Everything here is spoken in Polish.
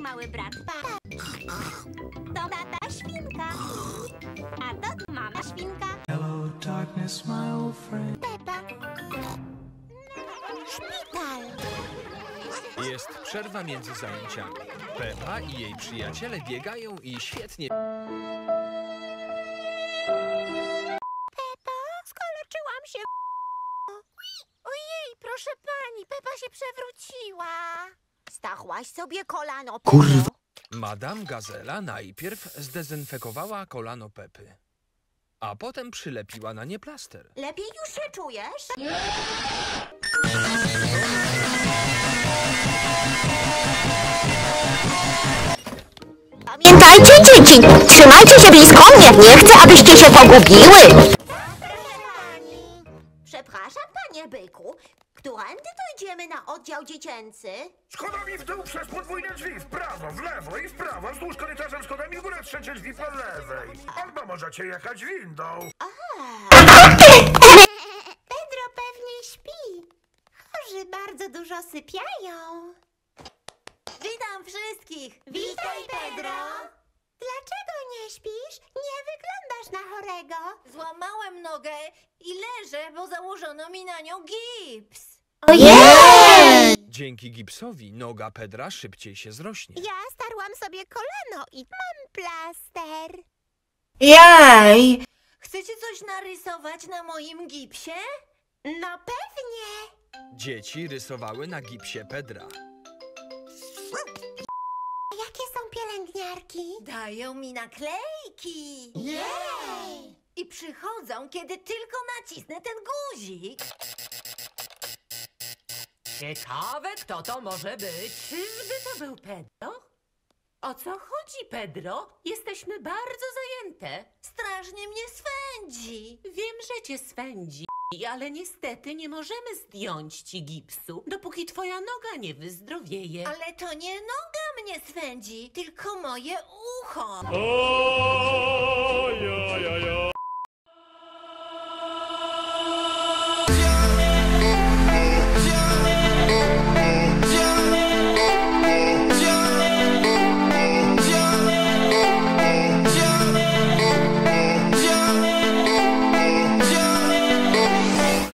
mały brat. To tata świnka. A to mama świnka. Hello, darkness, my old friend. Pepa. Szpital. Jest przerwa między zajęciami. Pepa i jej przyjaciele biegają i świetnie Pepa, skaleczyłam się. Ojej, proszę pani, Pepa się przewróciła. Stachłaś sobie kolano. Kurwa. Madame Gazela najpierw zdezynfekowała kolano Pepy, a potem przylepiła na nie plaster. Lepiej już się czujesz? Pamiętajcie, dzieci, trzymajcie się blisko mnie. Nie chcę, abyście się pogubiły. Przepraszam, panie byku. Którędy to idziemy na oddział dziecięcy? Schodami w dół przez podwójne drzwi, w prawo, w lewo i w prawo, wzdłuż korytarzem schodami w górę trzecie drzwi po lewej. Albo możecie jechać windą. Pedro pewnie śpi. Chorzy bardzo dużo sypiają. Witam wszystkich. Witaj, Pedro. Dlaczego nie śpisz? Nie wyglądasz na chorego. Złamałem nogę i leżę, bo założono mi na nią gips. Ojej! Dzięki gipsowi noga Pedra szybciej się zrośnie. Ja starłam sobie kolano i mam plaster. Jej! Chcecie coś narysować na moim gipsie? No pewnie. Dzieci rysowały na gipsie Pedra. Jakie są pielęgniarki? Dają mi naklejki. Jej! I przychodzą, kiedy tylko nacisnę ten guzik. Ciekawe, kto to może być. Czyżby to był Pedro? O co chodzi, Pedro? Jesteśmy bardzo zajęte. Strasznie mnie swędzi. Wiem, że cię swędzi, ale niestety nie możemy zdjąć ci gipsu, dopóki twoja noga nie wyzdrowieje. Ale to nie noga mnie swędzi, tylko moje ucho. O!